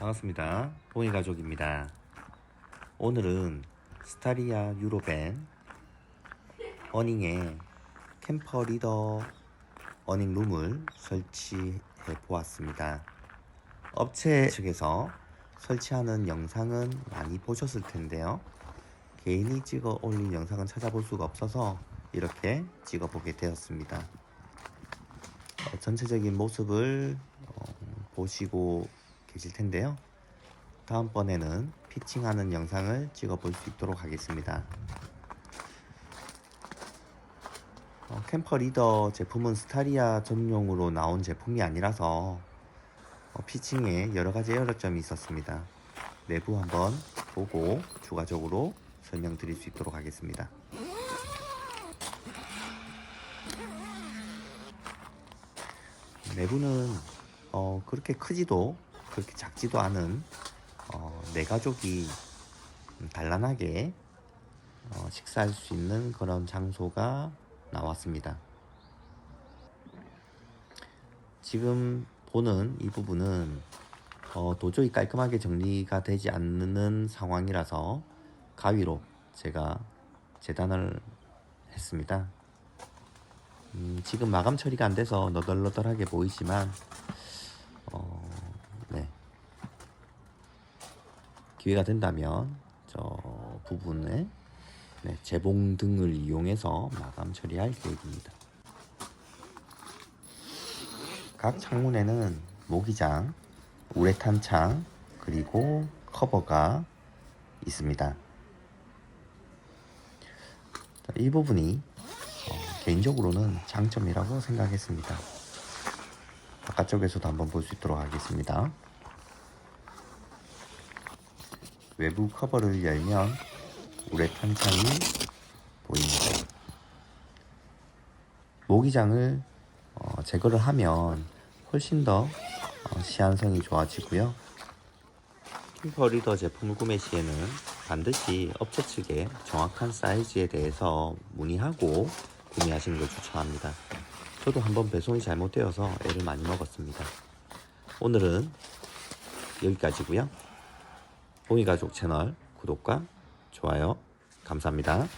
반갑습니다. 보이 가족입니다. 오늘은 스타리아 유로벤 어닝에 캠퍼 리더 어닝 룸을 설치해 보았습니다. 업체 측에서 설치하는 영상은 많이 보셨을 텐데요. 개인이 찍어 올린 영상은 찾아볼 수가 없어서 이렇게 찍어 보게 되었습니다. 어, 전체적인 모습을 어, 보시고 계실 텐데요. 다음번에는 피칭하는 영상을 찍어 볼 수 있도록 하겠습니다. 어, 캠퍼 리더 제품은 스타리아 전용으로 나온 제품이 아니라서 어, 피칭에 여러 가지 에러점이 있었습니다. 내부 한번 보고 추가적으로 설명드릴 수 있도록 하겠습니다. 내부는 어, 그렇게 크지도 그렇게 작지도 않은 어, 내 가족이 단란하게 어, 식사할 수 있는 그런 장소가 나왔습니다. 지금 보는 이 부분은 어, 도저히 깔끔하게 정리가 되지 않는 상황이라서 가위로 제가 재단을 했습니다. 음, 지금 마감 처리가 안 돼서 너덜너덜하게 보이지만 어, 네. 기회가 된다면 저 부분에 네, 재봉 등을 이용해서 마감 처리할 계획입니다. 각 창문에는 모기장, 우레탄 창, 그리고 커버가 있습니다. 자, 이 부분이 어, 개인적으로는 장점이라고 생각했습니다. 바깥쪽에서도 한번 볼 수 있도록 하겠습니다. 외부 커버를 열면 우레탄 창이 보입니다. 모기장을 어, 제거를 하면 훨씬 더 어, 시안성이 좋아지고요. 캠퍼 리더 제품을 구매 시에는 반드시 업체 측에 정확한 사이즈에 대해서 문의하고 구매하시는 걸 추천합니다. 저도 한번 배송이 잘못되어서 애를 많이 먹었습니다. 오늘은 여기까지고요. 봉이가족 채널 구독과 좋아요 감사합니다.